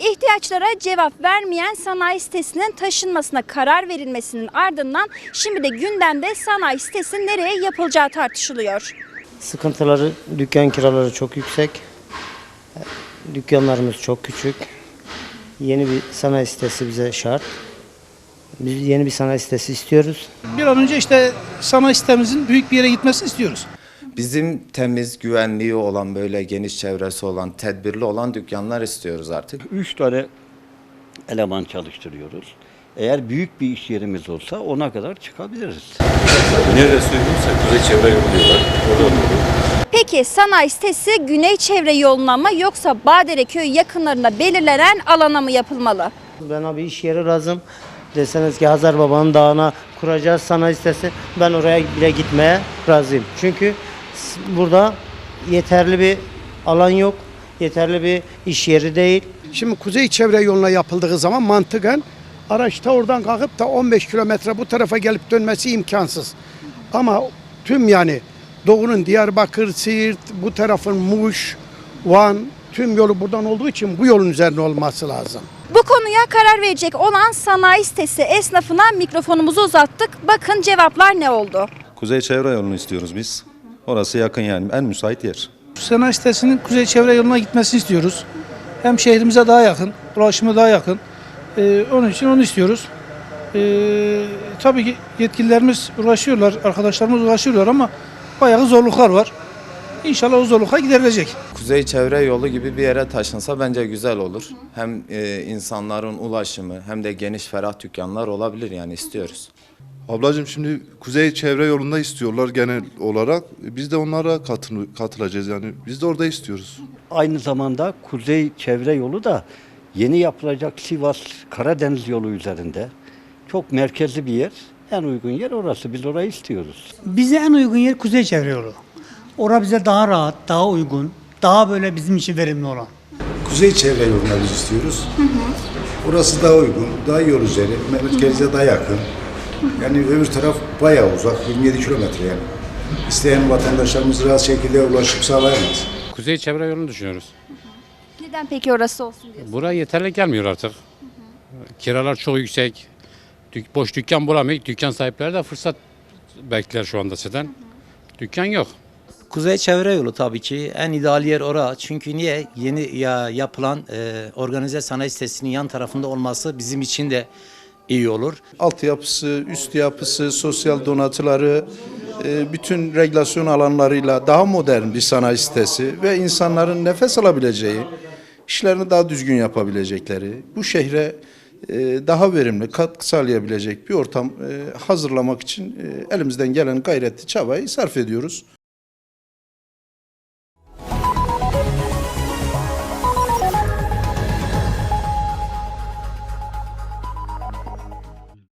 İhtiyaçlara cevap vermeyen sanayi sitesinin taşınmasına karar verilmesinin ardından şimdi de gündemde sanayi sitesi nereye yapılacağı tartışılıyor. Sıkıntıları, dükkan kiraları çok yüksek. Dükkanlarımız çok küçük. Yeni bir sanayi sitesi bize şart. Biz yeni bir sanayi sitesi istiyoruz. Bir an önce işte sanayi sitemizin büyük bir yere gitmesini istiyoruz. Bizim temiz, güvenliği olan, böyle geniş çevresi olan, tedbirli olan dükkanlar istiyoruz artık. Üç tane eleman çalıştırıyoruz. Eğer büyük bir iş yerimiz olsa ona kadar çıkabiliriz. Neresi uygunsa kuzey çevre yolu diyorlar. Orada doğru. Peki sanayi sitesi güney çevre yoluna mı yoksa Badere yakınlarında belirlenen alana mı yapılmalı? Ben abi iş yeri lazım. Deseniz ki Hazar Baba'nın dağına kuracağız sanayi sitesi. Ben oraya bile gitmeye razıyım. Çünkü burada yeterli bir alan yok. Yeterli bir iş yeri değil. Şimdi kuzey çevre yoluna yapıldığı zaman mantıken araçta oradan kalkıp da 15 kilometre bu tarafa gelip dönmesi imkansız. Ama tüm yani doğunun Diyarbakır, Siirt, bu tarafın Muş, Van tüm yolu buradan olduğu için bu yolun üzerine olması lazım. Bu konuya karar verecek olan sanayi sitesi esnafına mikrofonumuzu uzattık. Bakın cevaplar ne oldu? Kuzey çevre yolunu istiyoruz biz. Orası yakın yani en müsait yer. Sanayi sitesinin kuzey çevre yoluna gitmesini istiyoruz. Hem şehrimize daha yakın, ulaşımı daha yakın. Ee, onun için onu istiyoruz. Ee, tabii ki yetkililerimiz uğraşıyorlar, arkadaşlarımız uğraşıyorlar ama bayağı zorluklar var. İnşallah o zorluklar giderilecek. Kuzey çevre yolu gibi bir yere taşınsa bence güzel olur. Hem e, insanların ulaşımı hem de geniş ferah dükkanlar olabilir yani istiyoruz. Ablacığım şimdi kuzey çevre yolunda istiyorlar genel olarak. Biz de onlara katıl katılacağız yani. Biz de orada istiyoruz. Aynı zamanda kuzey çevre yolu da yeni yapılacak Sivas Karadeniz yolu üzerinde. Çok merkezli bir yer. En uygun yer orası. Biz orayı istiyoruz. Bize en uygun yer Kuzey Çevre Yolu. Orası bize daha rahat, daha uygun, daha böyle bizim için verimli olan. Kuzey çevre yoluna biz istiyoruz. Orası daha uygun, daha yol üzeri, merkeze daha yakın. Yani öbür taraf bayağı uzak, 27 kilometre yani. İsteyen vatandaşlarımız rahat şekilde ulaşım sağlayamaz. Kuzey çevre yolunu düşünüyoruz. Neden peki orası olsun diyorsun? Buraya yeterli gelmiyor artık. Kiralar çok yüksek. Dük- boş dükkan bulamıyor. Dükkan sahipleri de fırsat bekler şu anda sizden. Dükkan yok. Kuzey çevre yolu tabii ki en ideal yer ora. Çünkü niye? Yeni ya yapılan e, organize sanayi sitesinin yan tarafında olması bizim için de iyi olur. Altyapısı, üst yapısı, sosyal donatıları, e, bütün regülasyon alanlarıyla daha modern bir sanayi sitesi ve insanların nefes alabileceği, işlerini daha düzgün yapabilecekleri, bu şehre e, daha verimli katkı sağlayabilecek bir ortam e, hazırlamak için elimizden gelen gayreti, çabayı sarf ediyoruz.